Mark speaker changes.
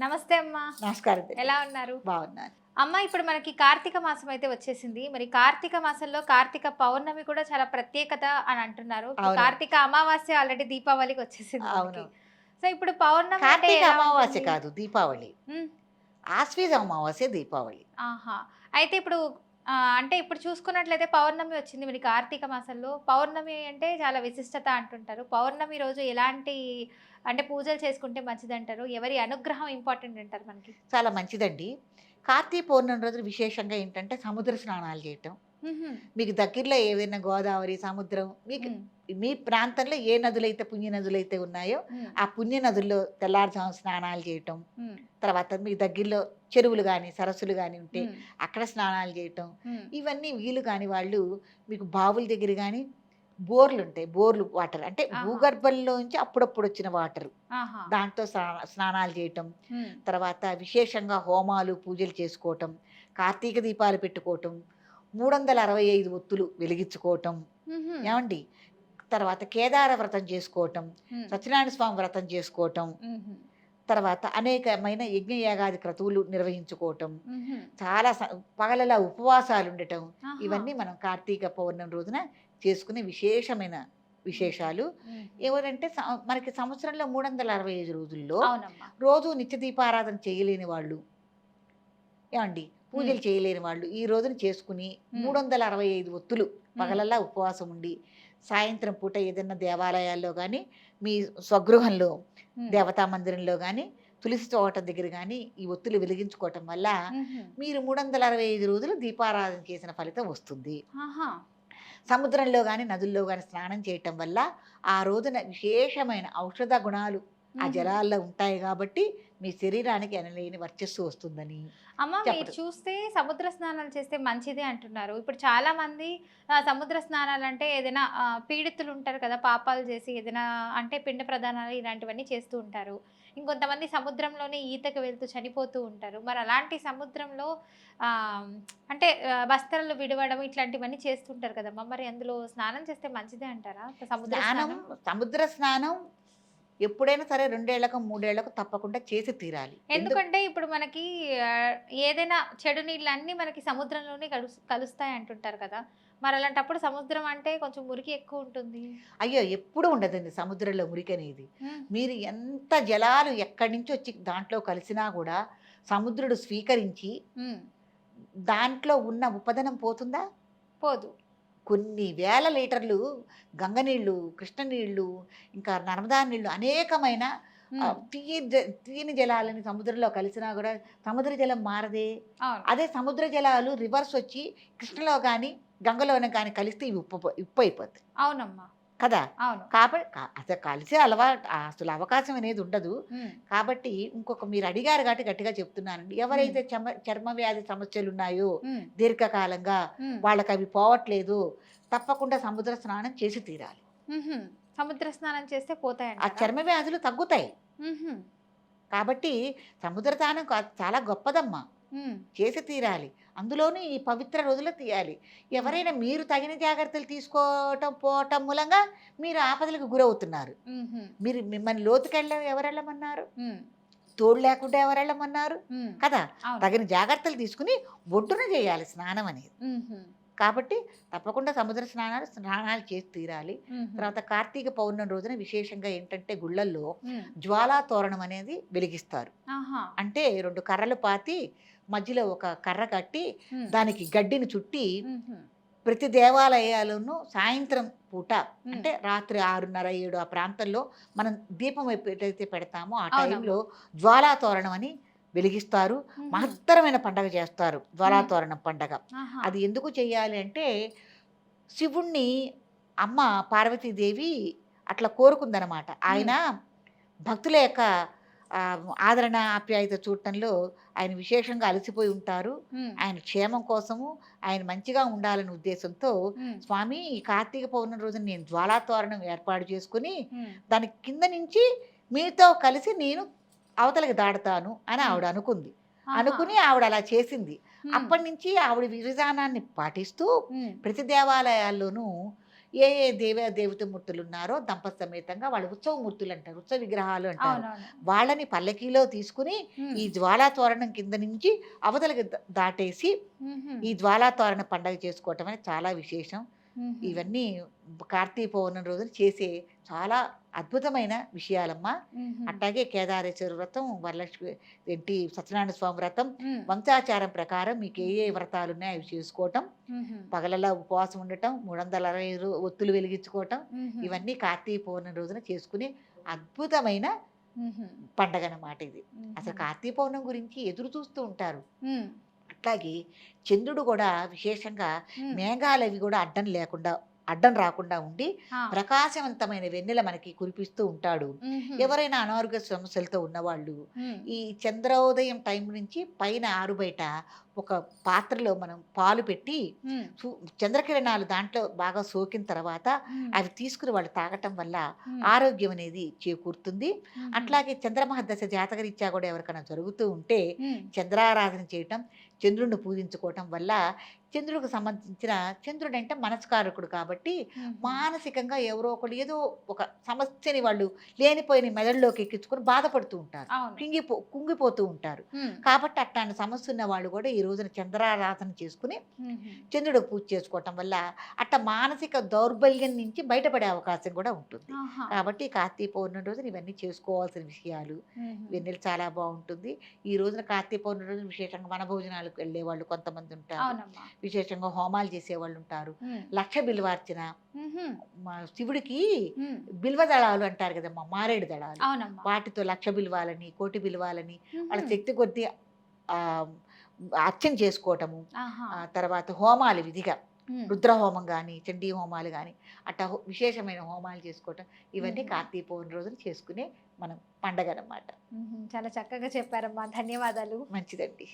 Speaker 1: నమస్తే అమ్మా.
Speaker 2: నమస్కారం.
Speaker 1: ఎలా ఉన్నారు?
Speaker 2: బాగున్నాను.
Speaker 1: అమ్మ ఇప్పుడు మనకి కార్తీక మాసం అయితే వచ్చేసింది. మరి కార్తీక మాసంలో కార్తీక పౌర్ణమి కూడా చాలా ప్రత్యేకత అని అంటున్నారు. కార్తీక అమావాస్య ఆల్రెడీ దీపావళికి వచ్చేసింది
Speaker 2: అవును.
Speaker 1: సో ఇప్పుడు పౌర్ణమి అంటే
Speaker 2: కార్తీక అమావాస్య? కాదు దీపావళి. ఆశ్వీజ అమావాస్య దీపావళి.
Speaker 1: ఆహా. అయితే ఇప్పుడు అంటే ఇప్పుడు చూసుకున్నట్లయితే పౌర్ణమి వచ్చింది మరి కార్తీక మాసంలో. పౌర్ణమి అంటే చాలా విశిష్టత అంటుంటారు. పౌర్ణమి రోజు ఎలాంటి అంటే పూజలు చేసుకుంటే మంచిది అంటారు ఎవరి అనుగ్రహం ఇంపార్టెంట్ అంటారు మనకి?
Speaker 2: చాలా మంచిదండి. కార్తీక పౌర్ణమి రోజు విశేషంగా ఏంటంటే సముద్ర స్నానాలు చేయటం. మీకు దగ్గరలో ఏదైనా గోదావరి సముద్రం మీకు మీ ప్రాంతంలో ఏ నదులైతే పుణ్య నదులైతే ఉన్నాయో ఆ పుణ్య నదుల్లో తెల్లారుజాము స్నానాలు చేయటం. తర్వాత మీ దగ్గరలో చెరువులు కానీ సరస్సులు కానీ ఉంటే అక్కడ స్నానాలు చేయటం. ఇవన్నీ వీలు కాని వాళ్ళు మీకు బావుల దగ్గర కానీ బోర్లు ఉంటాయి. బోర్లు వాటర్. అంటే. భూగర్భంలోంచి అప్పుడప్పుడు వచ్చిన వాటర్. దాంతో స్నా- స్నానాలు చేయటం. తర్వాత విశేషంగా హోమాలు పూజలు చేసుకోవటం. కార్తీక దీపాలు పెట్టుకోవటం. మూడు వందల అరవై ఐదు ఒత్తులు వెలిగించుకోవటం. ఏమండి? తర్వాత కేదార వ్రతం చేసుకోవటం. సత్యనారాయణ స్వామి వ్రతం చేసుకోవటం. తర్వాత అనేకమైన యజ్ఞయాగాది క్రతువులు నిర్వహించుకోవటం. చాలా పగలలా ఉపవాసాలు ఉండటం ఇవన్నీ మనం కార్తీక పౌర్ణమి రోజున చేసుకునే విశేషమైన విశేషాలు. ఎవరంటే మనకి సంవత్సరంలో మూడు వందల అరవై ఐదు రోజుల్లో రోజు నిత్య దీపారాధన చేయలేని వాళ్ళు ఏమండి? పూజలు చేయలేని వాళ్ళు ఈ రోజున చేసుకుని. మూడు వందల అరవై ఐదు ఒత్తులు పగలల్లా ఉపవాసం ఉండి సాయంత్రం పూట ఏదైనా దేవాలయాల్లో కానీ మీ స్వగృహంలో దేవతా మందిరంలో కానీ తులసి తోట దగ్గర కానీ ఈ ఒత్తులు వెలిగించుకోవటం వల్ల మీరు మూడు వందల అరవై ఐదు రోజులు దీపారాధన చేసిన ఫలితం వస్తుంది. సముద్రంలో కానీ నదుల్లో కానీ స్నానం చేయటం వల్ల ఆ రోజున విశేషమైన ఔషధ గుణాలు ఆ. జలాల్లో ఉంటాయి కాబట్టి మీ శరీరానికి ఎనలేని వర్చస్సు వస్తుందని
Speaker 1: అమ్మ మీరు. చూస్తే సముద్ర స్నానాలు చేస్తే మంచిదే అంటున్నారు. ఇప్పుడు చాలా మంది సముద్ర స్నానాలు అంటే ఏదైనా పీడితులు ఉంటారు కదా పాపాలు చేసి ఏదైనా అంటే పిండ ప్రదానాలు ఇలాంటివన్నీ చేస్తూ ఉంటారు. ఇంకొంతమంది సముద్రంలోనే ఈతకు వెళ్తూ చనిపోతూ ఉంటారు. మరి అలాంటి సముద్రంలో ఆ, అంటే వస్త్రాలు విడవడం ఇట్లాంటివన్నీ చేస్తుంటారు కదమ్మా మరి అందులో స్నానం చేస్తే మంచిదే అంటారా? సముద్ర
Speaker 2: స్నానం? సముద్ర స్నానం ఎప్పుడైనా సరే రెండేళ్ళకు మూడేళ్ళకు తప్పకుండా చేసి తీరాలి. ఎందుకు
Speaker 1: ఎందుకంటే ఇప్పుడు మనకి ఏదైనా చెడు నీళ్ళు అన్నీ మనకి సముద్రంలోనే కలు కలుస్తాయి అంటుంటారు కదా. మరి అలాంటప్పుడు సముద్రం అంటే కొంచెం మురికి ఎక్కువ ఉంటుంది.
Speaker 2: అయ్యో! ఎప్పుడు ఉండదండి సముద్రంలో మురికి అనేది. మీరు ఎంత జలాలు ఎక్కడి నుంచి వచ్చి దాంట్లో కలిసినా కూడా సముద్రుడు స్వీకరించి దాంట్లో ఉన్న ఉపదనం పోతుందా?
Speaker 1: పోదు.
Speaker 2: కొన్ని వేల లీటర్లు గంగ నీళ్ళు కృష్ణ నీళ్ళు ఇంకా నర్మదా నీళ్ళు అనేకమైన తీయ తీయని జలాలని సముద్రంలో కలిసినా కూడా సముద్ర జలం మారదే. అదే సముద్ర జలాలు రివర్స్ వచ్చి కృష్ణలో కానీ గంగలోనే కానీ కలిస్తే ఇవి ఉప్పు ఉప్పు అయిపోతాయి.
Speaker 1: అవునమ్మా.
Speaker 2: కదా? కాబట్టి అసలు కలిసే అలవాటు అసలు అవకాశం అనేది ఉండదు. కాబట్టి ఇంకొక మీరు అడిగారు కాబట్టి గట్టిగా చెప్తున్నానండి. ఎవరైతే చర్మ చర్మ వ్యాధి సమస్యలు ఉన్నాయో దీర్ఘకాలంగా వాళ్ళకి అవి పోవట్లేదు తప్పకుండా సముద్ర స్నానం చేసి తీరాలి.
Speaker 1: సముద్ర స్నానం చేస్తే
Speaker 2: ఆ
Speaker 1: పోతాయంట
Speaker 2: చర్మ వ్యాధులు తగ్గుతాయి. కాబట్టి సముద్ర స్నానం చాలా గొప్పదమ్మా. చేసి తీరాలి. అందులోనూ ఈ పవిత్ర రోజులు తీయాలి. ఎవరైనా మీరు తగిన జాగ్రత్తలు తీసుకోవటం పోవటం మూలంగా మీరు ఆపదలకు గురవుతున్నారు. మీరు మిమ్మల్ని లోతుకెళ్ళ ఎవరు వెళ్ళమన్నారు తోడు లేకుండా ఎవరు వెళ్ళమన్నారు కదా? తగిన జాగ్రత్తలు తీసుకుని ఒడ్డున చేయాలి స్నానం అనేది. కాబట్టి తప్పకుండా సముద్ర స్నానాలు స్నానాలు చేసి తీరాలి. తర్వాత కార్తీక పౌర్ణమి రోజున విశేషంగా ఏంటంటే గుళ్ళల్లో జ్వాలా తోరణం అనేది వెలిగిస్తారు. అంటే రెండు కర్రలు పాతి మధ్యలో ఒక కర్ర కట్టి దానికి గడ్డిని చుట్టి ప్రతి దేవాలయాలను సాయంత్రం పూట. అంటే రాత్రి ఆరున్నర ఏడు ఆ ప్రాంతంలో మనం దీపం ఎప్పుడైతే పెడతామో ఆ. టైంలో జ్వాలా తోరణం అని వెలిగిస్తారు. మహత్తరమైన పండగ చేస్తారు. జ్వాలా తోరణం పండగ. అది ఎందుకు చేయాలి అంటే శివుణ్ణి అమ్మ పార్వతీదేవి అట్లా కోరుకుందనమాట ఆయన భక్తుల యొక్క ఆదరణ ఆప్యాయత చూడటంలో ఆయన విశేషంగా అలసిపోయి ఉంటారు. ఆయన క్షేమం కోసము ఆయన మంచిగా ఉండాలనే ఉద్దేశంతో స్వామి కార్తీక పౌర్ణమి రోజున నేను జ్వాలాతోరణం ఏర్పాటు చేసుకుని దాని కింద నుంచి మీతో కలిసి నేను అవతలకి దాడతాను అని ఆవిడ అనుకుంది. అనుకుని ఆవిడ అలా చేసింది. అప్పటి నుంచి ఆవిడ విధానాన్ని పాటిస్తూ ప్రతి దేవాలయాల్లోనూ ఏ ఏ దేవ దేవత మూర్తులు ఉన్నారో దంపతి సమేతంగా వాళ్ళు ఉత్సవ మూర్తులు అంటారు ఉత్సవ విగ్రహాలు అంటారు. వాళ్ళని పల్లకీలో తీసుకుని ఈ జ్వాలా తోరణం కింద నుంచి అవతలకి దాటేసి ఈ జ్వాలా తోరణ పండగ చేసుకోవటం అనేది చాలా విశేషం. ఇవన్నీ కార్తీక పౌర్ణమి రోజున చేసే చాలా అద్భుతమైన విషయాలమ్మా. అట్లాగే కేదారేశ్వర వ్రతం వరలక్ష్మి ఏంటి సత్యనారాయణ స్వామి వ్రతం వంశాచారం ప్రకారం మీకు ఏ ఏ వ్రతాలు ఉన్నాయో అవి చేసుకోవటం పగలలా ఉపవాసం ఉండటం మూడు వందల అరవై ఒత్తులు వెలిగించుకోవటం ఇవన్నీ కార్తీక పౌర్ణమి రోజున చేసుకునే అద్భుతమైన పండగ అన్నమాట ఇది. అసలు కార్తీక పౌర్ణమి గురించి ఎదురు చూస్తూ ఉంటారు. అట్లాగే చంద్రుడు కూడా విశేషంగా మేఘాలు అవి కూడా అడ్డం లేకుండా అడ్డం రాకుండా ఉండి ప్రకాశవంతమైన వెన్నెల మనకి కురిపిస్తూ ఉంటాడు. ఎవరైనా అనారోగ్య సమస్యలతో ఉన్నవాళ్ళు ఈ చంద్రోదయం టైం నుంచి పైన ఆరు బయట ఒక పాత్రలో మనం పాలు పెట్టి చంద్రకిరణాలు దాంట్లో బాగా సోకిన తర్వాత అవి తీసుకుని వాళ్ళు తాగటం వల్ల ఆరోగ్యం అనేది చేకూరుతుంది. అట్లాగే చంద్రమహదశ జాతకరీత్యా కూడా ఎవరికైనా జరుగుతూ ఉంటే చంద్రారాధన చేయటం చంద్రుడిని పూజించుకోవటం వల్ల చంద్రుడికి సంబంధించిన చంద్రుడు అంటే మనస్కారకుడు కాబట్టి మానసికంగా ఎవరో ఒకరు ఏదో ఒక సమస్యని వాళ్ళు లేనిపోయిన మెదడులోకి ఎక్కించుకొని బాధపడుతూ ఉంటారు. కుంగిపో కుంగిపోతూ ఉంటారు. కాబట్టి అట్లాంటి సమస్య ఉన్న వాళ్ళు కూడా ఈ రోజున చంద్రారాధన చేసుకుని చంద్రుడికి పూజ చేసుకోవటం వల్ల అట్ట మానసిక దౌర్బల్యం నుంచి బయటపడే అవకాశం కూడా ఉంటుంది. కాబట్టి కార్తీక పౌర్ణమి రోజున ఇవన్నీ చేసుకోవాల్సిన విషయాలు.
Speaker 1: ఉహుం,
Speaker 2: వెన్నెల చాలా బాగుంటుంది. ఈ రోజున కార్తీక పౌర్ణమి రోజున విశేషంగా వన భోజనాలకు వెళ్ళే వాళ్ళు కొంతమంది ఉంటారు. విశేషంగా హోమాలు చేసేవాళ్ళు ఉంటారు లక్ష బిల్వార్చన శివుడికి బిల్వ దళాలు అంటారు కదమ్మా మారేడు దళాలు. వాటితో లక్ష బిల్వాలని కోటి బిల్వాలని వాళ్ళ శక్తి కొద్దీ ఆ, అర్చన చేసుకోవటము తర్వాత హోమాలు విధిగా రుద్ర హోమం కానీ చండీ హోమాలు కానీ అట్లా విశేషమైన హోమాలు చేసుకోవటం ఇవన్నీ. కార్తీక పౌర్ణమి రోజున చేసుకునే మనం పండగ అన్నమాట
Speaker 1: చాలా చక్కగా చెప్పారమ్మా. ధన్యవాదాలు.
Speaker 2: మంచిదండి.